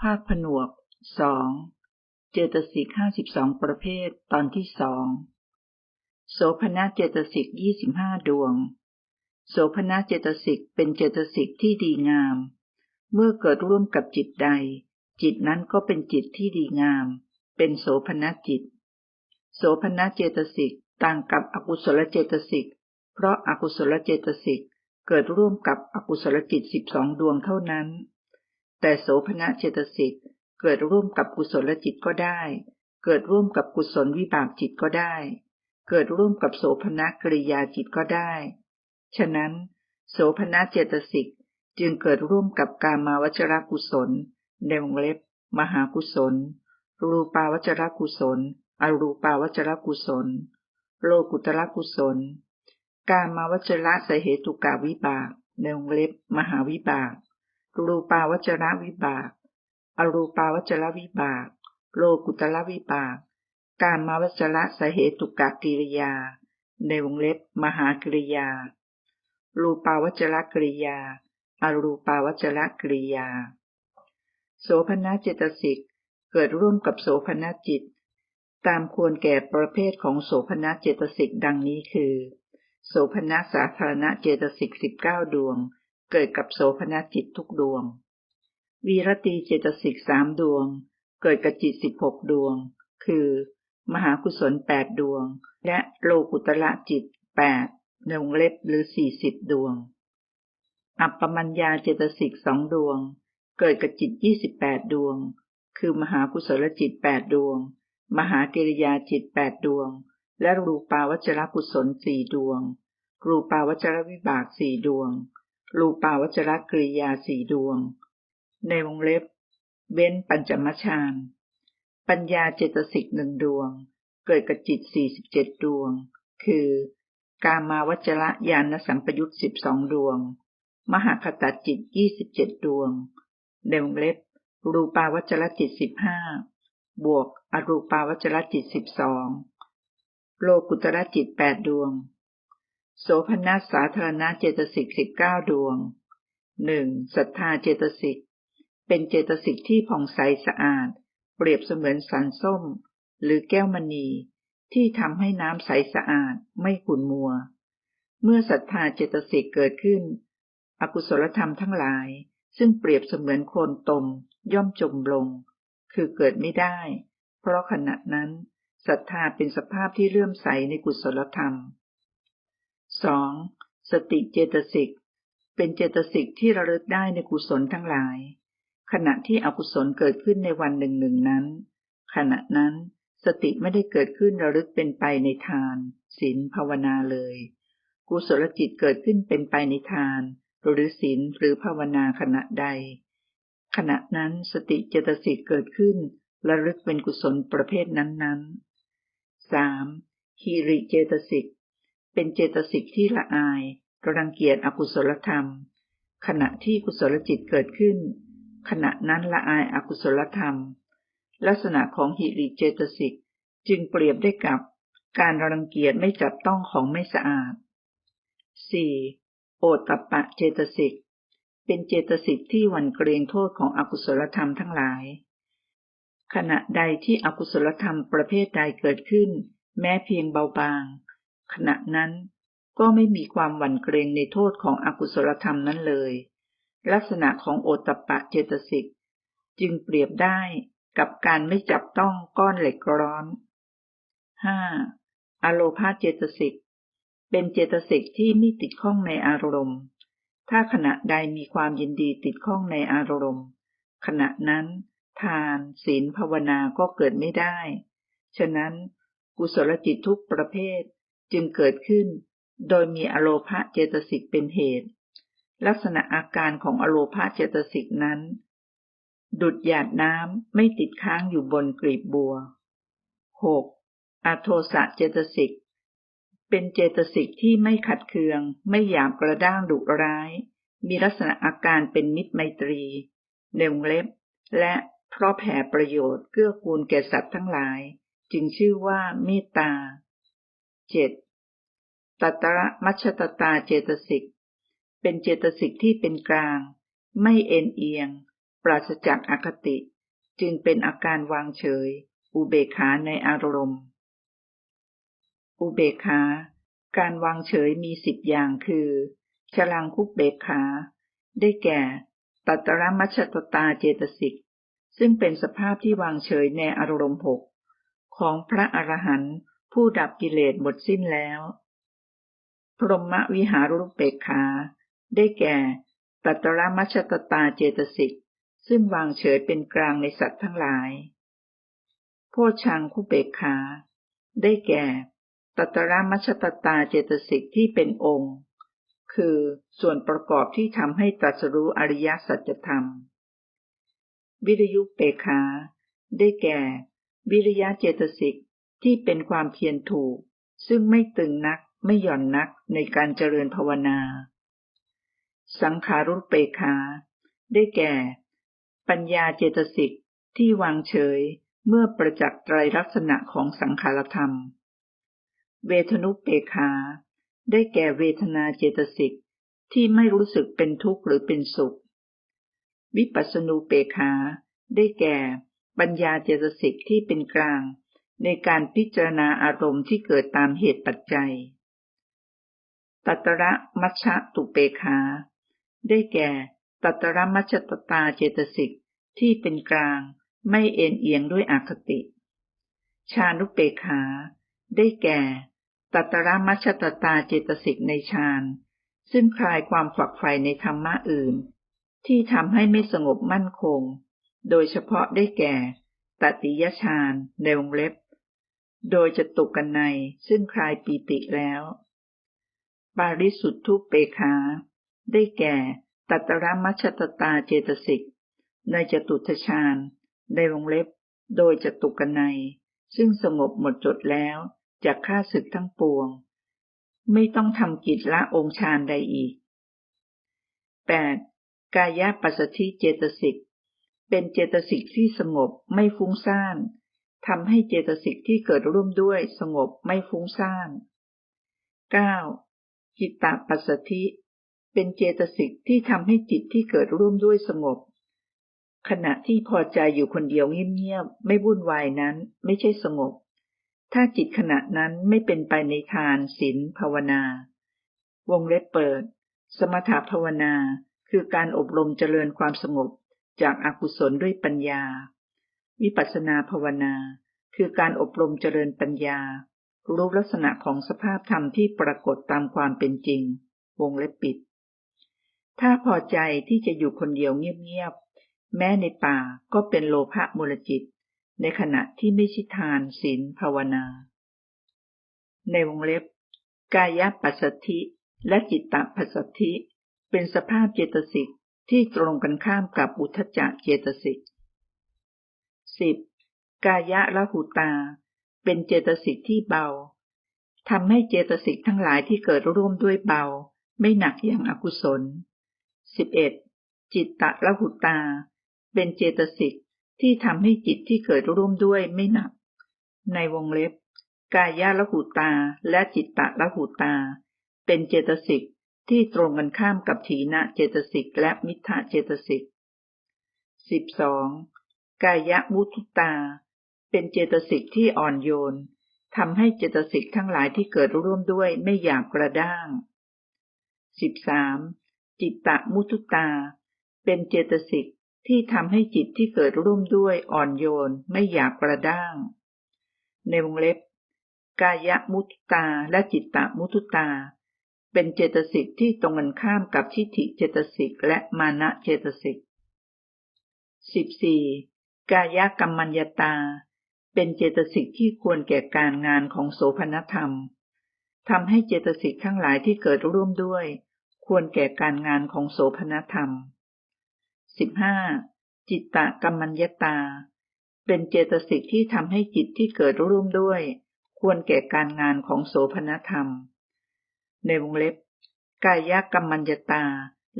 ภาคผนวกสองเจตสิกห้าสิบสองประเภทตอนที่สองโสภณเจตสิกยี่สิบห้าดวง โสภณเจตสิกเป็นเจตสิกที่ดีงาม เมื่อเกิดร่วมกับจิตใด จิตนั้นก็เป็นจิตที่ดีงาม เป็นโสภณจิต โสภณเจตสิกต่างกับอกุศลเจตสิก เพราะอากุศลเจตสิกเกิดร่วมกับอกุศลจิตสิบสองดวงเท่านั้น แต่โสภณเจตสิกเกิดร่วมกับกุศลจิตก็ได้ เกิดร่วมกับกุศลวิบากจิตก็ได้ เกิดร่วมกับโสภณกริยาจิตก็ได้ ฉะนั้น โสภณเจตสิกจึงเกิดร่วมกับกามาวจรกุศลในวงเล็บ มหากุศล รูปาวจรกุศล อรูปาวจรกุศล โลกุตระกุศล กามาวจระสเหตุกาวิบากในวงเล็บ มหาวิบาก รูปาวจระวิบาก อรูปาวจรวิบาก โลกุตละวิบาก การมาวจระสเหตุกกิริยา ในวงเล็บมหากริยา รูปาวจระกริยา อรูปาวจระกริยา โสภณเจตสิก เกิดร่วมกับโสภณจิต ตามควรแก่ประเภทของโสภณเจตสิกดังนี้คือ โสภณสาธารณเจตสิกสิบเก้าดวง เกิดกับโสภณจิตทุกดวง วีรตีเจตสิกสามดวง เกิดกับจิตสิบหกดวง คือ มหากุศลแปดดวง และโลกุตละจิตแปดในวงเล็บหรือสี่สิบดวง อัปปมัญญาเจตสิกสองดวง เกิดกับจิตยี่สิบแปดดวง คือมหากุศลจิตแปดดวง มหากิริยาจิตแปดดวง และรูปาวจรกุศลสี่ดวง รูปาวจรวิบากสี่ดวง รูปาวัจรกริยาสี่ดวง ในวงเล็บ เว้นปัญจมชานปัญญาเจตสิกหนึ่งดวง เกิดกับจิตสี่สิบเจ็ดดวง คือกามาวัจระยานสัมปยุตสิบสองดวง มหาคตจิตยี่สิบเจ็ดดวง ในวงเล็บ รูปาวัจรจิตสิบห้าบวกอรูปาวัจรจิตสิบสองโลกุตระจิตแปดดวง โสพนาสาธารณเจตสิกสิบเก้าดวงหนึ่งศรัทธาเจตสิก เป็นเจตสิกที่ผ่องใสสะอาด เปรียบเสมือนสันส้ม หรือแก้วมณี ที่ทำให้น้ำใสสะอาดไม่ขุ่นมัว เมื่อศรัทธาเจตสิกเกิดขึ้น อกุศลธรรมทั้งหลาย ซึ่งเปรียบเสมือนโคลนตม ย่อมจมลง คือเกิดไม่ได้ เพราะขณะนั้นศรัทธาเป็นสภาพที่เลื่อมใสในกุศลธรรม 2. สติเจตสิก เป็นเจตสิกที่ระลึกได้ในกุศลทั้งหลาย ขณะที่อกุศลเกิดขึ้นในวันหนึ่งหนึ่งนั้น ขณะนั้นสติไม่ได้เกิดขึ้นระลึกเป็นไปในทานศีลภาวนาเลย กุศลจิตเกิดขึ้นเป็นไปในทาน หรือศีลหรือภาวนาขณะใด ขณะนั้นสติเจตสิกเกิดขึ้นระลึกเป็นกุศลประเภทนั้นๆ 3. ฮีริเจตสิก เป็นเจตสิกที่ละอายรังเกียจอกุศลธรรม ขณะที่กุศลจิตเกิดขึ้น ขณะนั้นละอายอากุศลธรรม ลักษณะของหิริเจตสิกจึงเปรียบได้กับการรังเกียจไม่จับต้องของไม่สะอาด 4. โอตปะเจตสิก เป็นเจตสิกที่หวั่นเกรงโทษของอกุศลธรรมทั้งหลาย ขณะใดที่อกุศลธรรมประเภทใดเกิดขึ้น แม้เพียงเบาบาง ขณะนั้นก็ไม่มีความหวั่นเกรงในโทษของอกุศลธรรมนั้นเลย ลักษณะของโอตปะเจตสิก จึงเปรียบได้กับการไม่จับต้องก้อนเหล็กร้อน 5. อโลพาเจตสิก เป็นเจตสิกที่ไม่ติดข้องในอารมณ์ ถ้าขณะใดมีความยินดีติดข้องในอารมณ์ ขณะนั้น ทานศีลภาวนาก็เกิดไม่ได้ ฉะนั้นกุศลจิตทุกประเภท จึงเกิดขึ้น โดยมีอโลภะเจตสิกเป็นเหตุ ลักษณะอาการของอโลพาเจตสิกนั้น ดุดหยาดน้ำไม่ติดค้างอยู่บนกลีบบัว 6. อโทสะเจตสิก เป็นเจตสิกที่ไม่ขัดเคือง ไม่หยาบกระด้างดุร้าย มีลักษณะอาการเป็นมิตรไมตรีเนวงเล็บ และเพราะแผ่ประโยชน์เกื้อกูลแก่สัตว์ทั้งหลาย จึงชื่อว่าเมตตา 7. ตัตระมัชตตาเจตสิก เป็นเจตสิกที่เป็นกลาง ไม่เอ็นเอียง ปราศจากอคติ จึงเป็นอาการวางเฉย อุเบกขาในอารมณ์ อุเบกขา การวางเฉยมีสิบอย่างคือฉลังคุปเบกขา ได้แก่ตัตรมัชตตาเจตสิก ซึ่งเป็นสภาพที่วางเฉยในอารมณ์หกของพระอรหันต์ ผู้ดับกิเลสหมดสิ้นแล้ว พรหมวิหารุปเปกขา ได้แก่ตัตรมัชตตาเจตสิก ซึ่งวางเฉยเป็นกลางในสัตว์ทั้งหลาย โพชังคุเปกขา ได้แก่ตัตรมัชตตาเจตสิกที่เป็นองค์ คือส่วนประกอบที่ทำให้ตรัสรู้อริยสัจธรรม วิริยุเปกขา ได้แก่ วิริยะเจตสิก ที่เป็นความเพียรถูก ซึ่งไม่ตึงนักไม่หย่อนนักในการเจริญภาวนา สังขารุปเปกขา ได้แก่ ปัญญาเจตสิกที่วางเฉยเมื่อประจักษ์ไตรลักษณะของสังขารธรรม เวทนุปเปกขา ได้แก่เวทนาเจตสิกที่ไม่รู้สึกเป็นทุกข์หรือเป็นสุข วิปัสสนูเปกขา ได้แก่ ปัญญาเจตสิกที่เป็นกลาง ในการพิจารณาอารมณ์ที่เกิดตามเหตุปัจจัย ตัตระมัชชะตุเปขาได้แก่ ตัตระมัชตตาเจตสิกที่เป็นกลาง ไม่เอ็นเอียงด้วยอคติ ชานุเปขาได้แก่ ตัตระมัชตตาเจตสิกในฌานซึ่งคลายความฝักใฝ่ในธรรมะอื่น ที่ทำให้ไม่สงบมั่นคง โดยเฉพาะได้แก่ ตติยฌานในวงเล็บ โดยจะตุกกันในซึ่งคลายปีติแล้ว ปาริสุทธุเปขา ได้แก่ตัตระมัชตตาเจตสิก ในจตุทชาญในวงเล็บ โดยจะตุกกันในซึ่งสงบหมดจดแล้วจากข้าศึกทั้งปวง ไม่ต้องทำกิจละองค์ฌานใดอีก 8. กายปัสสธิเจตสิก เป็นเจตสิกที่สงบไม่ฟุ้งซ่าน ทำให้เจตสิกที่เกิดร่วมด้วยสงบไม่ฟุ้งซ่าน 9. จิตตปัสสธิ เป็นเจตสิกที่ทำให้จิตที่เกิดร่วมด้วยสงบ ขณะที่พอใจอยู่คนเดียวเงียบๆไม่วุ่นวายนั้นไม่ใช่สงบ ถ้าจิตขณะนั้นไม่เป็นไปในทานศีลภาวนา วงเล็บเปิด สมถภาวนาคือการอบรมเจริญความสงบจากอากุศลด้วยปัญญา วิปัสสนาภาวนา คือการอบรมเจริญปัญญา รู้ลักษณะของสภาพธรรมที่ปรากฏตามความเป็นจริง วงเล็บปิด ถ้าพอใจที่จะอยู่คนเดียวเงียบๆ แม้ในป่าก็เป็นโลภะมูลจิต ในขณะที่ไม่ชิทานศีลภาวนา ในวงเล็บ กายปัสสธิและจิตตปัสสธิ เป็นสภาพเจตสิกที่ตรงกันข้ามกับอุทจจะเจตสิก สิบกายะละหุตา เป็นเจตสิกที่เบาทำให้เจตสิกทั้งหลายที่เกิดร่วมด้วยเบา ไม่หนักอย่างอกุศลสิบเอ็ดจิตตะละหุตา เป็นเจตสิกที่ทำให้จิตที่เกิดร่วมด้วยไม่หนัก ในวงเล็บ กายะละหุตาและจิตตะละหุตา เป็นเจตสิกที่ตรงกันข้ามกับถีนะเจตสิกและมิทธะเจตสิกสิบสอง กายมุทุตา เป็นเจตสิกที่อ่อนโยนทำให้เจตสิกทั้งหลายที่เกิดร่วมด้วยไม่อยากกระด้าง 13. จิตตะมุทุตา เป็นเจตสิกที่ทำให้จิตที่เกิดร่วมด้วยอ่อนโยนไม่อยากกระด้าง ในวงเล็บ กายมุทุตาและจิตตะมุทุตา เป็นเจตสิกที่ตรงกันข้ามกับทิฏฐิเจตสิกและมานะเจตสิก 14. กายกรรมัญญาตา เป็นเจตสิกที่ควรแก่การงานของโสภณธรรมทำให้เจตสิกทั้งหลายที่เกิดร่วมด้วย ควรแก่การงานของโสภณธรรม 15. จิตตะกรรมัญญาตา เป็นเจตสิกที่ทำให้จิตที่เกิดร่วมด้วย ควรแก่การงานของโสภณธรรม ในวงเล็บ กายกรรมัญญาตา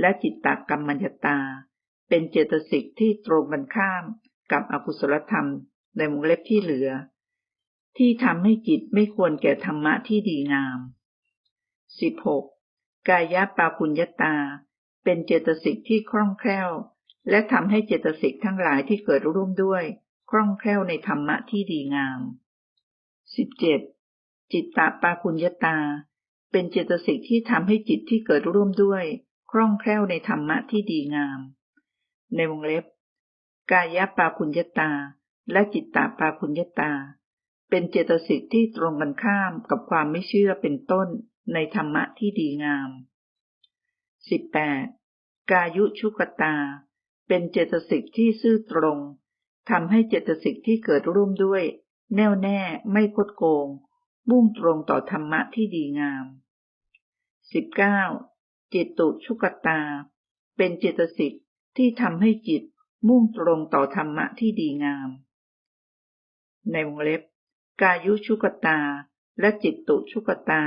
และจิตตกรรมัญญาตา เป็นเจตสิกที่ตรงกันข้าม กับอกุศลธรรมในวงเล็บที่เหลือ ที่ทำให้จิตไม่ควรแก่ธรรมะที่ดีงาม 16. กายะปาปุญญาตา เป็นเจตสิกที่คล่องแคล่ว และทำให้เจตสิกทั้งหลายที่เกิดร่วมด้วย คล่องแคล่วในธรรมะที่ดีงาม 17. จิตตปาปุญญาตา เป็นเจตสิกที่ทำให้จิตที่เกิดร่วมด้วย คล่องแคล่วในธรรมะที่ดีงาม ในวงเล็บ กายปาปุญญาตา และจิตตาปาปุญญาตา เป็นเจตสิกที่ตรงกันข้ามกับความไม่เชื่อเป็นต้นในธรรมะที่ดีงาม 18. กายุชุกตา เป็นเจตสิกที่ซื่อตรงทำให้เจตสิกที่เกิดร่วมด้วย แน่วแน่ไม่คดโกง มุ่งตรงต่อธรรมะที่ดีงาม 19. จิตตุชุกตา เป็นเจตสิกที่ทำให้จิต มุ่งตรงต่อธรรมะที่ดีงาม ในวงเล็บ กายุชุกตา และจิตตุชุกตา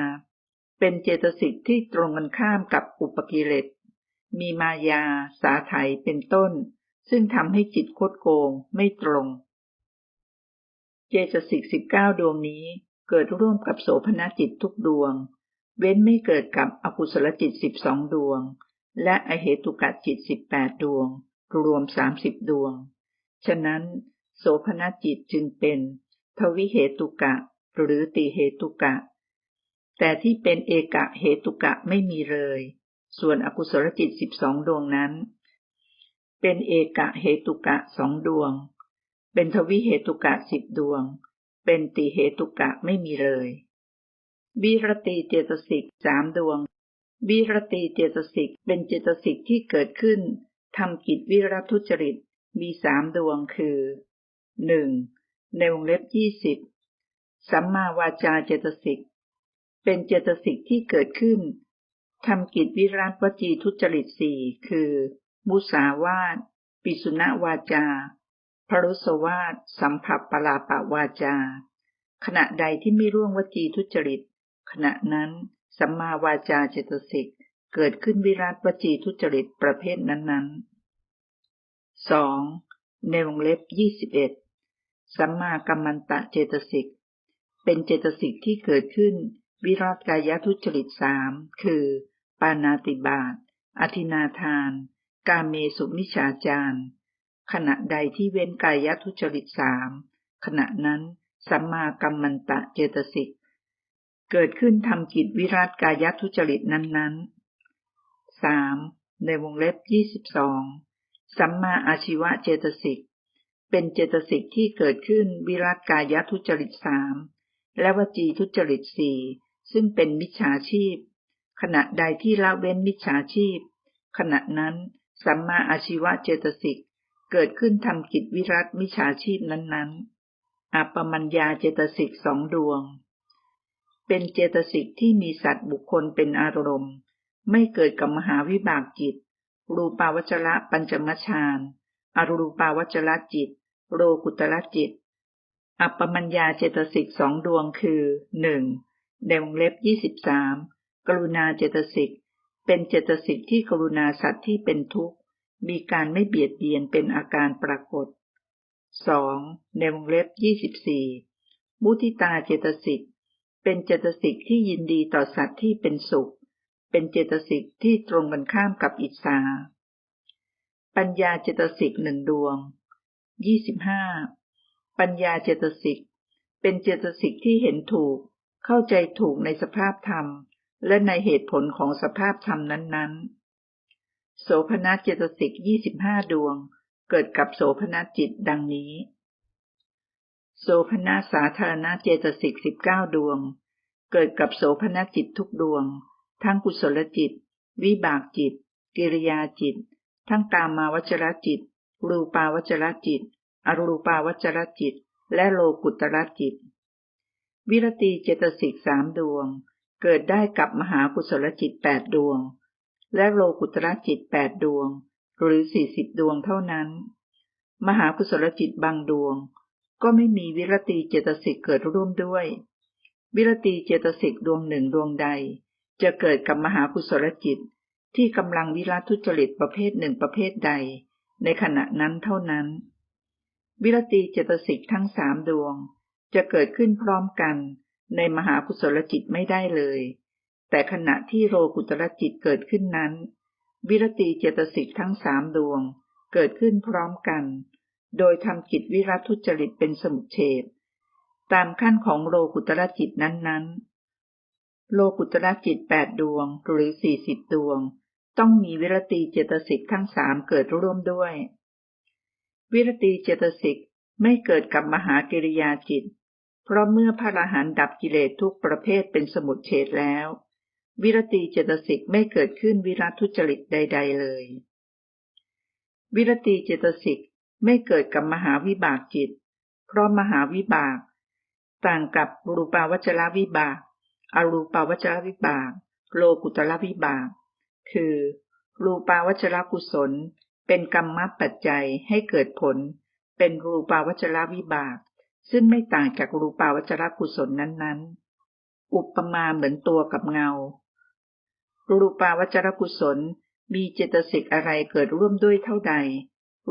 เป็นเจตสิกที่ตรงกันข้ามกับอุปกิเลส มีมายา สาไถเป็นต้น ซึ่งทำให้จิตคดโกงไม่ตรง เจตสิกสิบเก้าดวงนี้เกิดร่วมกับโสภณจิตทุกดวง เว้นไม่เกิดกับอกุศลจิตสิบสองดวง และอเหตุกะจิตสิบแปดดวง รวมสามสิบดวง ฉะนั้น โสภณจิตจึงเป็น ทวิเหตุกะ หรือติเหตุกะ แต่ที่เป็นเอกะเหตุกะไม่มีเลย ส่วนอกุศลจิตสิบสองดวงนั้น เป็นเอกะเหตุกะสองดวง เป็นทวิเหตุกะสิบดวง เป็นติเหตุกะไม่มีเลยวิรติเจตสิกสามดวงวิรติเจตสิกเป็นเจตสิกที่เกิดขึ้น ทำกิจวิรัตทุจริตมีสามดวงคือหนึ่งในวงเล็บยี่สิบสัมมาวาจาเจตสิก เป็นเจตสิกที่เกิดขึ้นทำกิจวิรัตวจีทุจริตสี่คือ มุสาวาทปิสุณวาจา พรุสวาทสัมผัสปลาปวาจา ขณะใดที่ไม่ร่วงวจีทุจริต ขณะนั้นสัมมาวาจาเจตสิก เกิดขึ้นวิรัตวจีทุจริตประเภทนั้นๆสองในวงเล็บยี่สิบเอ็ดสัมมากัมมันตะเจตสิก เป็นเจตสิกที่เกิดขึ้นวิรัตกายทุจริตสามคือ ปานาติบาตอธินาทาน กาเมสุมิชาจารขณะใดที่เว้นกายทุจริตสามขณะนั้นสัมมากัมมันตะเจตสิก เกิดขึ้นทำกิจวิรัตกายทุจริตนั้นๆ สามในวงเล็บยี่สิบสองสัมมาอาชีวะเจตสิก เป็นเจตสิกที่เกิดขึ้นวิรัตกายทุจริตสามและวจีทุจริตสี่ซึ่งเป็นมิจฉาชีพ ขณะใดที่ละเว้นมิจฉาชีพ ขณะนั้นสัมมาอาชีวะเจตสิกเกิดขึ้นทำกิจวิรัตมิชาชีพนั้นๆ อัปปมัญญาเจตสิกสองดวง เป็นเจตสิกที่มีสัตว์บุคคลเป็นอารมณ์ ไม่เกิดกับมหาวิบากจิต รูปาวจระปัญจมฌานอรูปาวจระจิต โลกุตระจิต อัปปมัญญาเจตสิกสองดวงคือหนึ่งในวงเล็บยี่สิบสามกรุณาเจตสิก เป็นเจตสิกที่กรุณาสัตว์ที่เป็นทุกข์ มีการไม่เบียดเบียนเป็นอาการปรากฏ 2. ในวงเล็บ24มุทิตาเจตสิก เป็นเจตสิกที่ยินดีต่อสัตว์ที่เป็นสุข เป็นเจตสิกที่ตรงกันข้ามกับอิสาปัญญาเจตสิกหนึ่งดวง 25 ปัญญาเจตสิก เป็นเจตสิกที่เห็นถูก เข้าใจถูกในสภาพธรรม และในเหตุผลของสภาพธรรมนั้นๆ โสภณเจตสิกยี่สิบห้าดวง เกิดกับโสภณจิตดังนี้ โสภณสาธารณเจตสิกสิบเก้าดวง เกิดกับโสภณจิตทุกดวง ทั้งกุศลจิต วิบากจิต กิริยาจิต ทั้งกามาวจรจิต รูปาวจรจิต อรูปาวจรจิต และโลกุตระจิต วิรติเจตสิกสามดวง เกิดได้กับมหากุศลจิตแปดดวง และโลกุตระจิตแปดดวง หรือสี่สิบดวงเท่านั้น มหากุศลจิตบางดวง ก็ไม่มีวิรติเจตสิกเกิดร่วมด้วย วิรติเจตสิกดวงหนึ่งดวงใด จะเกิดกับมหากุศลจิตที่กำลังวิรัตทุจริตประเภทหนึ่งประเภทใด ในขณะนั้นเท่านั้น วิรติเจตสิกทั้งสามดวง จะเกิดขึ้นพร้อมกันในมหากุศลจิตไม่ได้เลย แต่ขณะที่โลกุตรจิตเกิดขึ้นนั้น วิรติเจตสิกทั้งสามดวง เกิดขึ้นพร้อมกัน โดยทำกิจวิรัตทุจริตเป็นสมุเฉดตามขั้นของโลกุตรจิตนั้นๆ โลกุตระจิตแปดดวง หรือสี่สิบดวง ต้องมีวิรติเจตสิกทั้งสามเกิดร่วมด้วย วิรติเจตสิกไม่เกิดกับมหากิริยาจิต เพราะเมื่อพระอรหันต์ดับกิเลสทุกประเภทเป็นสมุทเฉดแล้ว วิรติเจตสิกไม่เกิดขึ้นวิรัตทุจริตใด ๆ เลย วิรติเจตสิกไม่เกิดกับมหาวิบากจิต เพราะมหาวิบาก ต่างกับรูปาวจรวิบาก อรูปาวัจรวิบาก โลกุตรวิบาก คือ รูปาวัจรกุศล เป็นกรรมปัจจัยให้เกิดผล เป็นรูปาวัจรวิบาก ซึ่งไม่ต่างจากรูปาวัจรกุศลนั้นๆ อุปมาเหมือนตัวกับเงา รูปาวัจรกุศลมีเจตสิกอะไรเกิดร่วมด้วยเท่าใด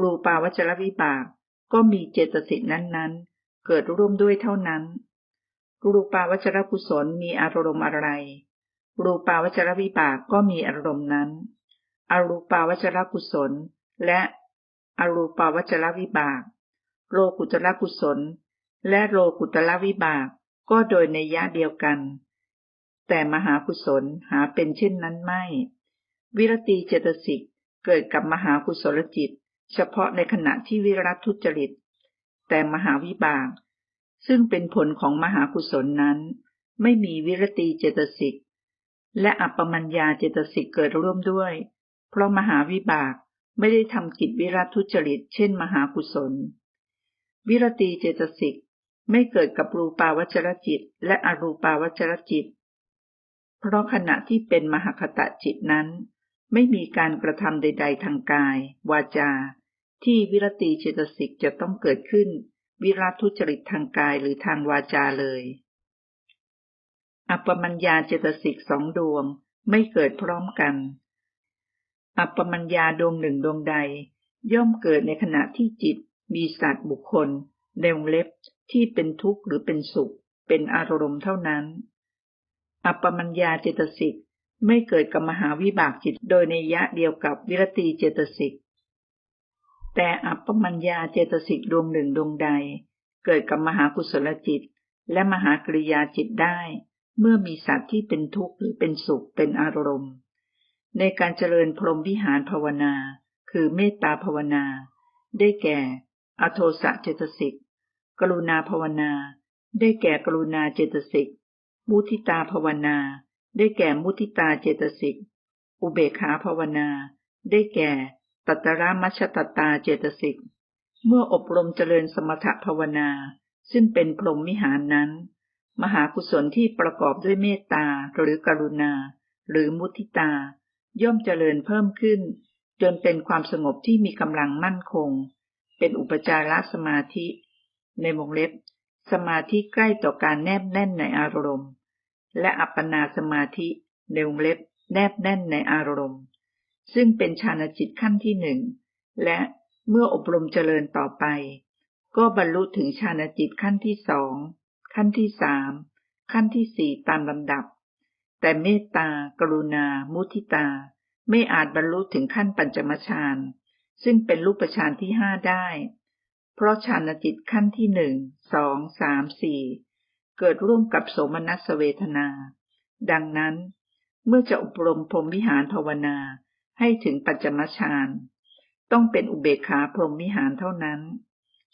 รูปาวัจรวิบาก ก็มีเจตสิกนั้นๆ เกิดร่วมด้วยเท่านั้น รูปาวัจรกุศลมีอารมณ์อะไร รูปาวัจรวิบากก็มีอารมณ์นั้น อรูปาวัจรกุศล และอรูปาวัจรวิบาก โลกุตละกุศล และโลกุตละวิบากก็โดยในยะเดียวกัน แต่มหากุศลหาเป็นเช่นนั้นไม่ วิรติเจตสิกเกิดกับมหากุศลจิต เฉพาะในขณะที่วิรัตทุจริต แต่มหาวิบาก ซึ่งเป็นผลของมหากุศลนั้น ไม่มีวิรติเจตสิก และอัปปมัญญาเจตสิกเกิดร่วมด้วย เพราะมหาวิบากไม่ได้ทำกิจวิรัตทุจริต เช่น มหากุศล วิรติเจตสิกไม่เกิดกับรูปาวจรจิต และอรูปาวจรจิต เพราะขณะที่เป็นมหคตะจิตนั้น ไม่มีการกระทำใด ๆ ทางกาย วาจา ที่วิรติเจตสิกจะต้องเกิดขึ้น วิรัตทุจริตทางกายหรือทางวาจาเลย อัปปมัญญาเจตสิกสองดวงไม่เกิดพร้อมกัน อัปปมัญญาดวงหนึ่งดวงใด ย่อมเกิดในขณะที่จิต มีสัตว์บุคคลในวงเล็บที่เป็นทุกข์หรือเป็นสุข เป็นอารมณ์เท่านั้น อัปปมัญญาเจตสิกไม่เกิดกับมหาวิบากจิตโดยในยะเดียวกับวิรติเจตสิก แต่อัปปมัญญาเจตสิกดวงหนึ่งดวงใด เกิดกับมหากุศลจิต และมหากริยาจิตได้ เมื่อมีสัตว์ที่เป็นทุกข์หรือเป็นสุขเป็นอารมณ์ ในการเจริญพรหมวิหารภาวนา คือเมตตาภาวนา ได้แก่ อโทสะเจตสิก กรุณาภาวนา ได้แก่กรุณาเจตสิก มุทิตาภาวนา ได้แก่มุทิตาเจตสิก อุเบขาภาวนา ได้แก่ ตัตระมัชตตาเจตสิก เมื่ออบรมเจริญสมถภาวนา ซึ่งเป็นพรหมวิหารนั้น มหากุศลที่ประกอบด้วยเมตตาหรือกรุณา หรือมุทิตา ย่อมเจริญเพิ่มขึ้น จนเป็นความสงบที่มีกำลังมั่นคง เป็นอุปจารสมาธิ ในวงเล็บ สมาธิใกล้ต่อการแนบแน่นในอารมณ์ และอัปปนาสมาธิในวงเล็บแนบแน่นในอารมณ์ ซึ่งเป็นฌานจิตขั้นที่หนึ่งและเมื่ออบรมเจริญต่อไป ก็บรรลุถึงฌานจิตขั้นที่สองขั้นที่สามขั้นที่สี่ตามลำดับ แต่เมตตา กรุณา มุทิตา ไม่อาจบรรลุถึงขั้นปัญจมฌานซึ่งเป็นรูปฌานที่ห้าได้ เพราะฌานจิตขั้นที่หนึ่งสองสามสี่เกิดร่วมกับโสมนัสเวทนา ดังนั้น เมื่อจะอบรมพรมวิหารภาวนา ให้ถึงปัจจมฌานต้องเป็นอุเบกขาพรหมวิหารเท่านั้น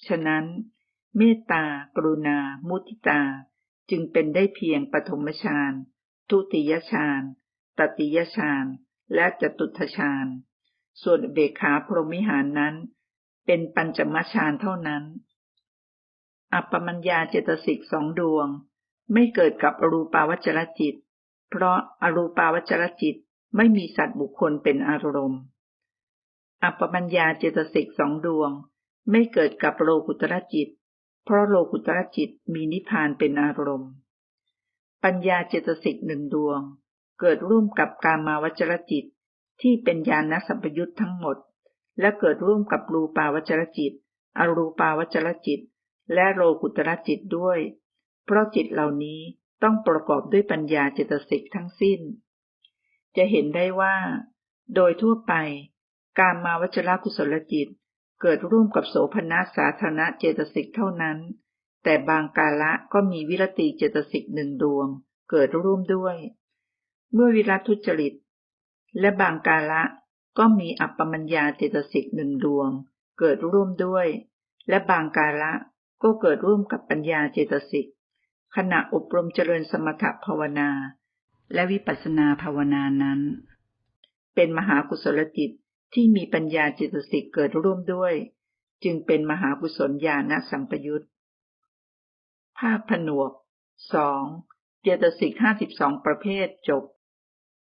ฉะนั้น เมตตา กรุณา มุติตา จึงเป็นได้เพียงปฐมฌานทุติยฌานตติยฌานและจตุทฌานส่วนเบขาพรหมิหารนั้น เป็นปัญจมฌานเท่านั้น อัปปมัญญาเจตสิกสองดวง ไม่เกิดกับอรูปาวจรจิต เพราะอรูปาวจรจิต ไม่มีสัตว์บุคคลเป็นอารมณ์ อัปปัญญาเจตสิกสองดวง ไม่เกิดกับโลกุตรจิต เพราะโลกุตรจิตมีนิพพานเป็นอารมณ์ ปัญญาเจตสิกหนึ่งดวง เกิดร่วมกับกามาวจรจิต ที่เป็นญาณสัมปยุตทั้งหมด และเกิดร่วมกับรูปาวจรจิต อรูปาวจรจิต และโลกุตรจิตด้วย เพราะจิตเหล่านี้ต้องประกอบด้วยปัญญาเจตสิกทั้งสิ้น จะเห็นได้ว่า โดยทั่วไป การมาวจรกุศลจิต เกิดร่วมกับโสภณะสาธารณเจตสิกเท่านั้น แต่บางกาละก็มีวิรติเจตสิกหนึ่งดวง เกิดร่วมด้วย เมื่อวิรัตุจริต และบางกาละก็มีอัปปมัญญาเจตสิกหนึ่งดวง เกิดร่วมด้วย และบางกาละก็เกิดร่วมกับปัญญาเจตสิกขณะอบรมเจริญสมถภาวนา และวิปัสสนาภาวนานั้น เป็นมหากุศลจิตที่มีปัญญาเจตสิกเกิดร่วมด้วย จึงเป็นมหากุศลญาณสัมปยุตภาคผนวกสองเจตสิกห้าสิบสองประเภทจบ